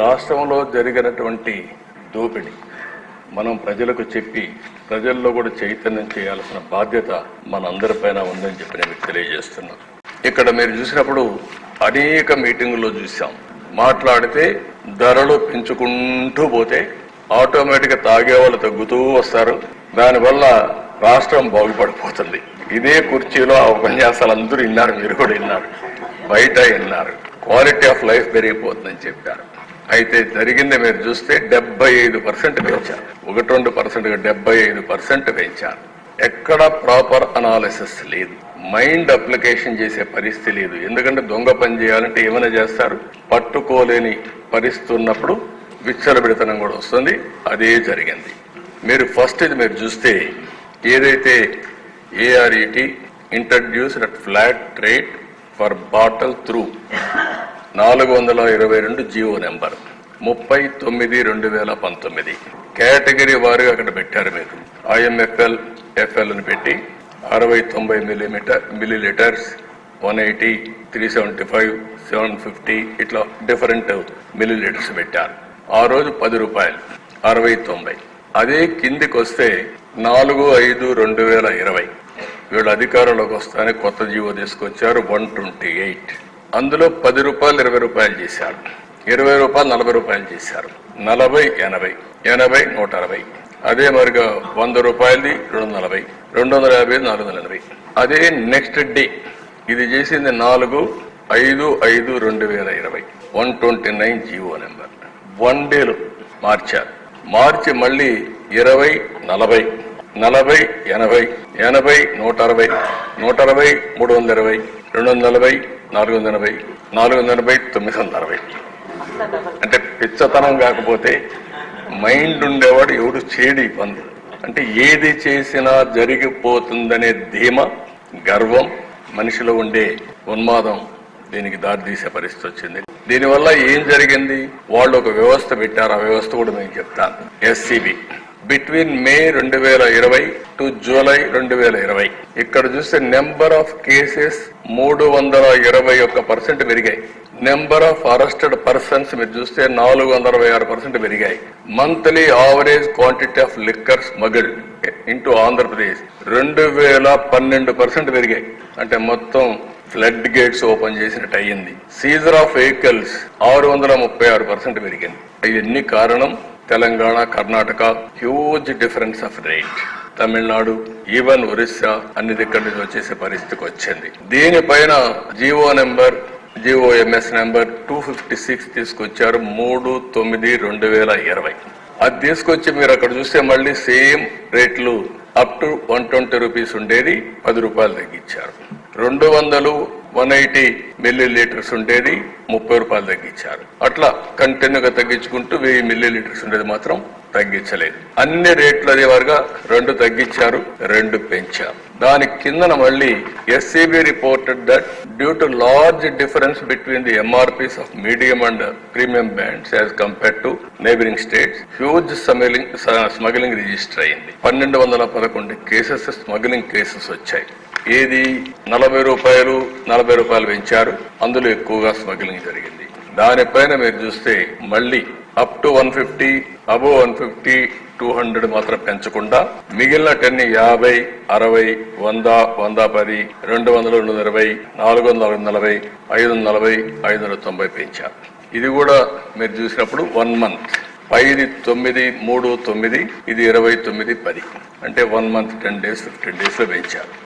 రాష్ట్రంలో జరిగినటువంటి దోపిడీ మనం ప్రజలకు చెప్పి ప్రజల్లో కూడా చైతన్యం చేయాల్సిన బాధ్యత మనందరిపైన ఉందని చెప్పి నేను తెలియజేస్తున్నాను ఇక్కడ మీరు చూసినప్పుడు అనేక మీటింగుల్లో చూసాం మాట్లాడితే ధరలు పెంచుకుంటూ పోతే ఆటోమేటిక్గా తాగే వాళ్ళు తగ్గుతూ వస్తారు. దానివల్ల రాష్ట్రం బాగుపడిపోతుంది. ఇదే కుర్చీలో ఆ ఉపన్యాసాలు అందరూ విన్నారు మీరు కూడా విన్నారు. బయట విన్నారు. క్వాలిటీ ఆఫ్ లైఫ్ పెరిగిపోతుందని చెప్పారు. అయితే జరిగింది మీరు చూస్తే డెబ్బై ఐదు పర్సెంట్ పెంచారు. ఒకటి రెండు పర్సెంట్ డెబ్బై ఐదు పర్సెంట్ పెంచారు. ఎక్కడ ప్రాపర్ అనాలిసిస్ లేదు. మైండ్ అప్లికేషన్ చేసే పరిస్థితి లేదు. ఎందుకంటే దొంగ పని చేయాలంటే ఏమైనా చేస్తారు? పట్టుకోలేని పరిస్థితి ఉన్నప్పుడు విచ్చలబిడతనం కూడా వస్తుంది. అదే జరిగింది. మీరు ఫస్ట్ ఇది మీరు చూస్తే ఏదైతే ARET introduced at flat rate for bottle through నాలుగు వందల ఇరవై రెండు జీవో నెంబర్. ముప్పై తొమ్మిది రెండు వేల పంతొమ్మిది. కేటగిరీ వారు అక్కడ పెట్టారు మీరు. ఐఎంఎఫ్ఎల్ ఎఫ్ఎల్ అని పెట్టి అరవై తొంభై millimetre millilitres one eighty three seventy five seven fifty ఇట్లా డిఫరెంట్ మిల్లీ లీటర్స్ పెట్టారు. ఆ రోజు పది రూపాయలు అరవై తొంభై. అదే కిందికి వస్తే నాలుగు ఐదు రెండు వేల ఇరవై. వీళ్ళు అధికారంలోకి వస్తానే కొత్త జీవో తీసుకొచ్చారు వన్ ట్వంటీ ఎయిట్. అందులో పది రూపాయలు ఇరవై రూపాయలు చేశారు ఇరవై రూపాయలు నలభై రూపాయలు చేశారు. నలభై ఎనభై ఎనభై నూట అరవై. అదే మరిగా వంద రూపాయలది రెండు వందల నలభై రెండు వందల యాభై నాలుగు వందల ఎనభై. అదే నెక్స్ట్ డే. ఇది చేసింది నాలుగు ఐదు ఐదు రెండు వేల ఇరవై. One twenty nine GO number. One డేలో మార్చారు మార్చి మళ్ళీ ఇరవై నలభై నలభై ఎనభై ఎనభై నూట అరవై నూట అరవై మూడు వందల ఇరవై రెండు వందల నలభై నాలుగు వందల ఎనభై నాలుగు వందల ఎనభై తొమ్మిది వందల అరవై అంటే పిచ్చతనం కాకపోతే మైండ్ ఉండేవాడు ఎవడు చేడి పనులు అంటే ఏది చేసినా జరిగిపోతుందనే ధీమ గర్వం మనిషిలో ఉండే ఉన్మాదం దీనికి దారితీసే పరిస్థితి వచ్చింది. దీనివల్ల ఏం జరిగింది? వాళ్ళు ఒక వ్యవస్థ పెట్టారు. ఆ వ్యవస్థ కూడా నేను చెప్తాను. ఎస్సిబి. బిట్వీన్ మే రెండు వేల ఇరవై టు జూలై రెండు వేల ఇరవై. ఇక్కడ చూస్తే నెంబర్ ఆఫ్ కేసెస్ మూడు వందల ఇరవై ఒక్క పర్సెంట్ పెరిగాయి. నెంబర్ ఆఫ్ అరెస్టెడ్ పర్సన్స్ మీరు చూస్తే నాలుగు వందల అరవై ఆరు పర్సెంట్ పెరిగాయి. Monthly average quantity of liquor smuggled into Andhra Pradesh రెండు వేల పన్నెండు పర్సెంట్ పెరిగాయి. అంటే మొత్తం ఫ్లడ్ గేట్స్ ఓపెన్ చేసినట్టు అయ్యింది. సీజర్ ఆఫ్ వెహికల్స్ ఆరు వందల ముప్పై ఆరు పర్సెంట్ పెరిగింది. ఇవన్నీ కారణం Telangana Karnataka huge difference of rate Tamil Nadu even Orissa అన్ని దగ్గర నుంచి వచ్చేసే పరిస్థితికి వచ్చింది. దీనిపైన GO number GOMS number two fifty six తీసుకొచ్చారు మూడు తొమ్మిది రెండు వేల ఇరవై. అది తీసుకొచ్చి మీరు అక్కడ చూస్తే మళ్ళీ సేమ్ రేట్లు up to one twenty rupees ఉండేది పది రూపాయలు తగ్గించారు. రెండు వందలు వన్ ఎయిటీ మిల్లీ లీటర్స్ ఉండేది ముప్పై రూపాయలు తగ్గించారు. అట్లా కంటిన్యూగా తగ్గించుకుంటూ వెయ్యి మిల్లీ లీటర్స్ ఉండేది మాత్రం తగ్గించలేదు. అన్ని రేట్లు వారుగా రెండు తగ్గించారు రెండు పెంచారు. దాని కిందన మళ్ళీ SCB reported that due to large difference between the MRPs of medium and premium brands as compare to neighbouring states huge smuggling smuggling register అయింది. పన్నెండు వందల పదకొండు కేసెస్ స్మగ్లింగ్ కేసెస్ వచ్చాయి. ఏది నలభై రూపాయలు నలభై రూపాయలు పెంచారు. అందులో ఎక్కువగా స్మగ్లింగ్ జరిగింది. దానిపైన మీరు చూస్తే మళ్ళీ up to one fifty above one fifty two hundred మాత్రం పెంచకుండా మిగిలిన టెన్ యాభై అరవై వంద వంద పది రెండు వందల రెండు వందల ఇరవై నాలుగు వందల నలభై ఐదు వందల నలభై ఐదు వందల తొంభై పెంచారు. ఇది కూడా మీరు చూసినప్పుడు వన్ మంత్ పైది తొమ్మిది మూడు తొమ్మిది ఇది ఇరవై తొమ్మిది పది. అంటే one month ten days fifteen డేస్లో పెంచారు.